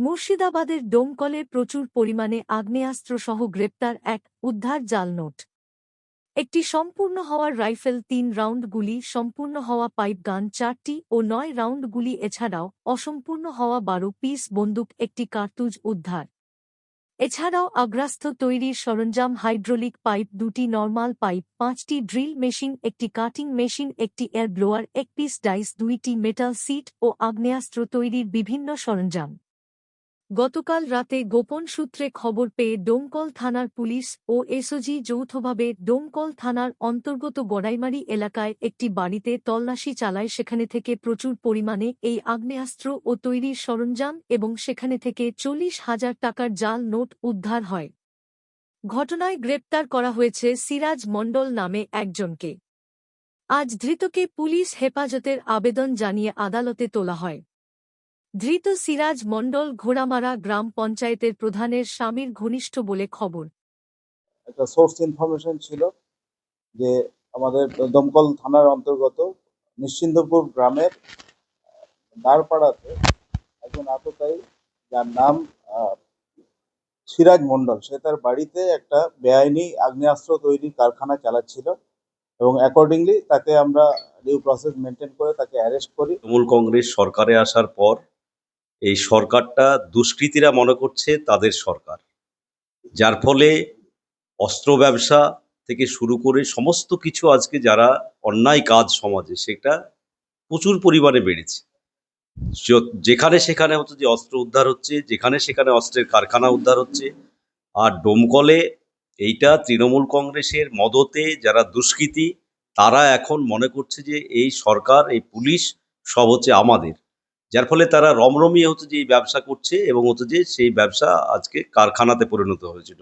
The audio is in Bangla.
মুর্শিদাবাদের ডোমকলে প্রচুর পরিমাণে আগ্নেয়াস্ত্রসহ গ্রেপ্তার এক উদ্ধার জাল নোট। একটি সম্পূর্ণ হওয়ার রাইফেল তিন রাউন্ড গুলি, সম্পূর্ণ হওয়া পাইপ গান চারটি ও নয় রাউন্ড গুলি এছাড়াও অসম্পূর্ণ হওয়া বারো পিস বন্দুক, একটি কার্তুজ উদ্ধার। এছাড়াও আগ্রাস্ত তৈরির সরঞ্জাম, হাইড্রোলিক পাইপ, দুটি নরমাল পাইপ, পাঁচটি ড্রিল মেশিন, একটি কাটিং মেশিন, একটি এয়ার ব্লোয়ার, এক পিস ডাইস, দুইটি মেটাল সিট ও আগ্নেয়াস্ত্র তৈরির বিভিন্ন সরঞ্জাম। গতকাল রাতে গোপন সূত্রে খবর পেয়ে ডোমকল থানার পুলিশ ও এসওজি যৌথভাবে ডোমকল থানার অন্তর্গত গড়াইমারি এলাকায় একটি বাড়িতে তল্লাশি চালায়। সেখানে থেকে প্রচুর পরিমাণে এই আগ্নেয়াস্ত্র ও তৈরির সরঞ্জাম এবং সেখানে থেকে চল্লিশ হাজার টাকার জাল নোট উদ্ধার হয়। ঘটনায় গ্রেপ্তার করা হয়েছে সিরাজ মণ্ডল নামে একজনকে। আজ ধৃতকে পুলিশ হেফাজতের আবেদন জানিয়ে আদালতে তোলা হয়। ধৃত সিরাজ মণ্ডল ঘোড়ামারা গ্রাম পঞ্চায়েতের প্রধানের স্বামীর ঘনিষ্ঠ বলে খবর। একটা সোর্স ইনফরমেশন ছিল যে আমাদের দমকল থানার অন্তর্গত নিশ্চিন্দপুর গ্রামের দাঁড়পাড়াতে একজন আততায়ী যার নাম আহ, সিরাজ মণ্ডল। সে তার বাড়িতে একটা বেআইনি আগ্নেয়াস্ত্র তৈরির কারখানা চালাচ্ছিল এবং অ্যাকর্ডিংলি তাকে আমরা ডিউ প্রসেস মেনটেন করে তাকে অ্যারেস্ট করি। তৃণমূল কংগ্রেস সরকারে আসার পর এই সরকারটা দুষ্কৃতীরা মনে করছে তাদের সরকার। যার ফলে অস্ত্র ব্যবসা থেকে শুরু করে সমস্ত কিছু আজকে যারা অন্যায় কাজ সমাজে, সেটা প্রচুর পরিমাণে বেড়েছে। যেখানে সেখানে হচ্ছে যে অস্ত্র উদ্ধার হচ্ছে, যেখানে সেখানে অস্ত্রের কারখানা উদ্ধার হচ্ছে, আর ডোমকলে এইটা তৃণমূল কংগ্রেসের মদতে যারা দুষ্কৃতী, তারা এখন মনে করছে যে এই সরকার, এই পুলিশ সব হচ্ছে আমাদের। যার ফলে তারা রমরমিয়ে হচ্ছে যে এই ব্যবসা করছে এবং হচ্ছে যে সেই ব্যবসা আজকে কারখানাতে পরিণত হয়েছে।